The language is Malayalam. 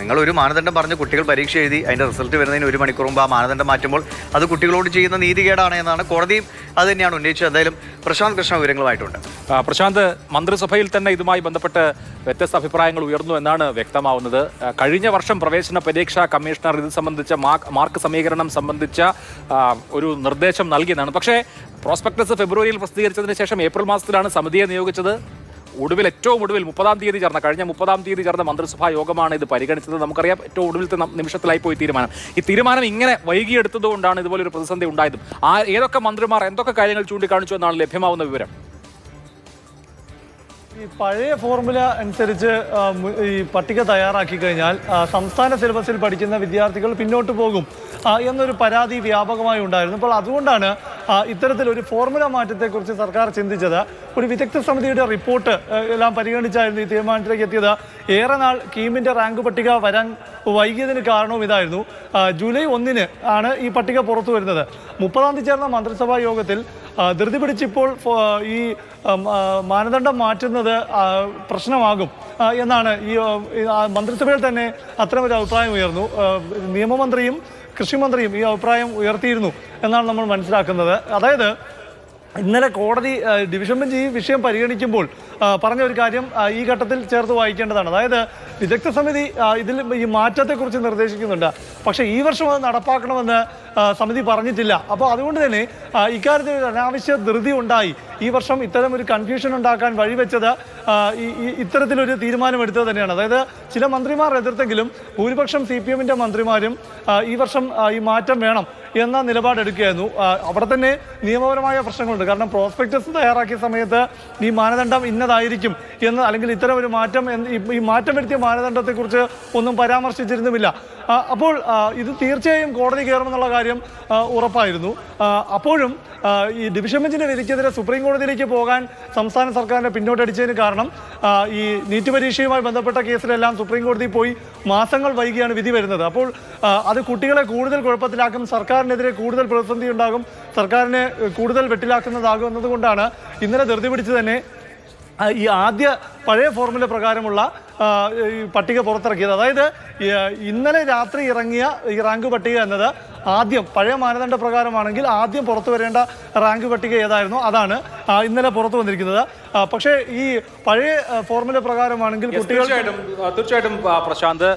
നിങ്ങൾ ഒരു മാനദണ്ഡം പറഞ്ഞ് കുട്ടികൾ പരീക്ഷ എഴുതി അതിന്റെ റിസൾട്ട് വരുന്നതിന് ഒരു മണിക്കൂർ മുമ്പ് ആ മാനദണ്ഡം മാറ്റുമ്പോൾ അത് കുട്ടികളോട് ചെയ്യുന്ന നീതികേടാണ് എന്നാണ് കോടതിയും അത് തന്നെയാണ് ഉന്നയിച്ചത്. എന്തായാലും പ്രശാന്ത് കൃഷ്ണ വിവരങ്ങളുമായിട്ടുണ്ട്. പ്രശാന്ത് മന്ത്രിസഭയിൽ തന്നെ ഇതുമായി ബന്ധപ്പെട്ട് വ്യത്യസ്ത അഭിപ്രായങ്ങൾ ഉയർന്നു എന്നാണ് വ്യക്തമാവുന്നത്. കഴിഞ്ഞ വർഷം പ്രവേശന പരീക്ഷാ കമ്മീഷണർ ഇത് സംബന്ധിച്ച മാർക്ക് സമീകരണം സംബന്ധിച്ച ഒരു നിർദ്ദേശം നൽകിയതാണ്. പക്ഷേ പ്രോസ്പെക്ടസ് ഫെബ്രുവരിയിൽ പ്രസിദ്ധീകരിച്ചതിന് ശേഷം ഏപ്രിൽ മാസത്തിലാണ് സമിതിയെ നിയോഗിച്ചത്. ഒടുവിൽ ഏറ്റവും ഒടുവിൽ മുപ്പതാം തീയതി ചേർന്ന കഴിഞ്ഞ മുപ്പതാം തീയതി ചേർന്ന മന്ത്രിസഭാ യോഗമാണ് ഇത് പരിഗണിച്ചത്. നമുക്കറിയാം ഏറ്റവും ഒടുവിലത്തെ നിമിഷത്തിലായി പോയി തീരുമാനം. ഈ തീരുമാനം ഇങ്ങനെ വൈകിയെടുത്തതുകൊണ്ടാണ് ഇതുപോലൊരു പ്രതിസന്ധി ഉണ്ടായതും. ആ ഏതൊക്കെ മന്ത്രിമാർ എന്തൊക്കെ കാര്യങ്ങൾ ചൂണ്ടിക്കാണിച്ചു എന്നാണ് ലഭ്യമാവുന്ന വിവരം. ഈ പഴയ ഫോർമുല അനുസരിച്ച് ഈ പട്ടിക തയ്യാറാക്കി കഴിഞ്ഞാൽ സംസ്ഥാന സിലബസിൽ പഠിക്കുന്ന വിദ്യാർത്ഥികൾ പിന്നോട്ട് പോകും. എന്നൊരു പരാതി വ്യാപകമായി ഉണ്ടായിരുന്നു. അപ്പോൾ അതുകൊണ്ടാണ് ഇത്തരത്തിലൊരു ഫോർമുല മാറ്റത്തെക്കുറിച്ച് സർക്കാർ ചിന്തിച്ചത് ഒരു വിദഗ്ധ സമിതിയുടെ റിപ്പോർട്ട് എല്ലാം പരിഗണിച്ചായിരുന്നു ഈ തീരുമാനത്തിലേക്ക് എത്തിയത്. ഏറെ നാൾ കീമിന്റെ റാങ്ക് പട്ടിക വരാൻ വൈകിയതിന് കാരണവും ഇതായിരുന്നു. ജൂലൈ ഒന്നിന് ആണ് ഈ പട്ടിക പുറത്തു വരുന്നത്. മുപ്പതാം തീയതി ചേർന്ന മന്ത്രിസഭാ യോഗത്തിൽ ധൃതി പിടിച്ചിപ്പോൾ ഈ മാനദണ്ഡം മാറ്റുന്നത് പ്രശ്നമാകും എന്നാണ് ഈ മന്ത്രിസഭയിൽ തന്നെ അത്തരം ഒരു അഭിപ്രായം ഉയർന്നു. നിയമമന്ത്രിയും കൃഷിമന്ത്രിയും ഈ അഭിപ്രായം ഉയർത്തിയിരുന്നു എന്നാണ് നമ്മൾ മനസ്സിലാക്കുന്നത്. അതായത് ഇന്നലെ കോടതി ഡിവിഷൻ ബെഞ്ച് ഈ വിഷയം പരിഗണിക്കുമ്പോൾ പറഞ്ഞ ഒരു കാര്യം ഈ ഘട്ടത്തിൽ ചേർത്ത് വായിക്കേണ്ടതാണ്. അതായത് വിദഗ്ധ സമിതി ഇതിൽ ഈ മാറ്റത്തെക്കുറിച്ച് നിർദ്ദേശിക്കുന്നുണ്ട്. പക്ഷേ ഈ വർഷം അത് നടപ്പാക്കണമെന്ന് സമിതി പറഞ്ഞിട്ടില്ല. അപ്പോൾ അതുകൊണ്ട് തന്നെ ഇക്കാര്യത്തിൽ ഒരു അനാവശ്യ ധൃതി ഉണ്ടായി. ഈ വർഷം ഇത്തരം ഒരു കൺഫ്യൂഷൻ ഉണ്ടാക്കാൻ വഴിവെച്ചത് ഇത്തരത്തിലൊരു തീരുമാനമെടുത്തത് തന്നെയാണ്. അതായത് ചില മന്ത്രിമാർ എതിർത്തെങ്കിലും ഭൂരിപക്ഷം സി പി എമ്മിന്റെ മന്ത്രിമാരും ഈ വർഷം ഈ മാറ്റം വേണം. എന്ന നിലപാടെടുക്കുകയായിരുന്നു. അവിടെ തന്നെ നിയമപരമായ പ്രശ്നങ്ങളുണ്ട്. കാരണം പ്രോസ്പെക്ടസ് തയ്യാറാക്കിയ സമയത്ത് ഈ മാനദണ്ഡം ഇന്നതായിരിക്കും എന്ന് അല്ലെങ്കിൽ ഇത്തരം ഒരു മാറ്റം ഈ- മാറ്റം വരുത്തിയ മാനദണ്ഡത്തെക്കുറിച്ച് ഒന്നും പരാമർശിച്ചിരുന്നുമില്ല അപ്പോൾ ഇത് തീർച്ചയായും കോടതി കയറുമെന്നുള്ള കാര്യം ഉറപ്പായിരുന്നു. അപ്പോഴും ഈ ഡിവിഷൻ ബെഞ്ചിന്റെ വിധിക്കെതിരെ സുപ്രീം കോടതിയിലേക്ക് പോകാൻ സംസ്ഥാന സർക്കാരിനെ പിന്നോട്ടടിച്ചതിന് കാരണം ഈ നീറ്റ് പരീക്ഷയുമായി ബന്ധപ്പെട്ട കേസിലെല്ലാം സുപ്രീം കോടതി പോയി മാസങ്ങൾ വൈകിയാണ് വിധി വരുന്നത്. അപ്പോൾ അത് കുട്ടികളെ കൂടുതൽ കുഴപ്പത്തിലാക്കും സർക്കാരിനെതിരെ കൂടുതൽ പ്രതിസന്ധി ഉണ്ടാകും. സർക്കാരിനെ കൂടുതൽ വെട്ടിലാക്കുന്നതാകും എന്നതുകൊണ്ടാണ് ഇന്നലെ ധൃതി പിടിച്ച് തന്നെ ഈ ആദ്യ പഴയ ഫോർമുല പ്രകാരമുള്ള പട്ടിക പുറത്തിറക്കിയത്. അതായത് ഇന്നലെ രാത്രി ഇറങ്ങിയ ഈ റാങ്ക് പട്ടിക എന്നത് ആദ്യം പഴയ മാനദണ്ഡ പ്രകാരമാണെങ്കിൽ ആദ്യം പുറത്തു വരേണ്ട റാങ്ക് പട്ടിക ഏതായിരുന്നു? അതാണ് ഇന്നലെ പുറത്തു വന്നിരിക്കുന്നത്. പക്ഷേ ഈ പഴയ ഫോർമുല പ്രകാരമാണെങ്കിൽ കുട്ടികൾ തീർച്ചയായിട്ടും തീർച്ചയായിട്ടും പ്രശാന്ത്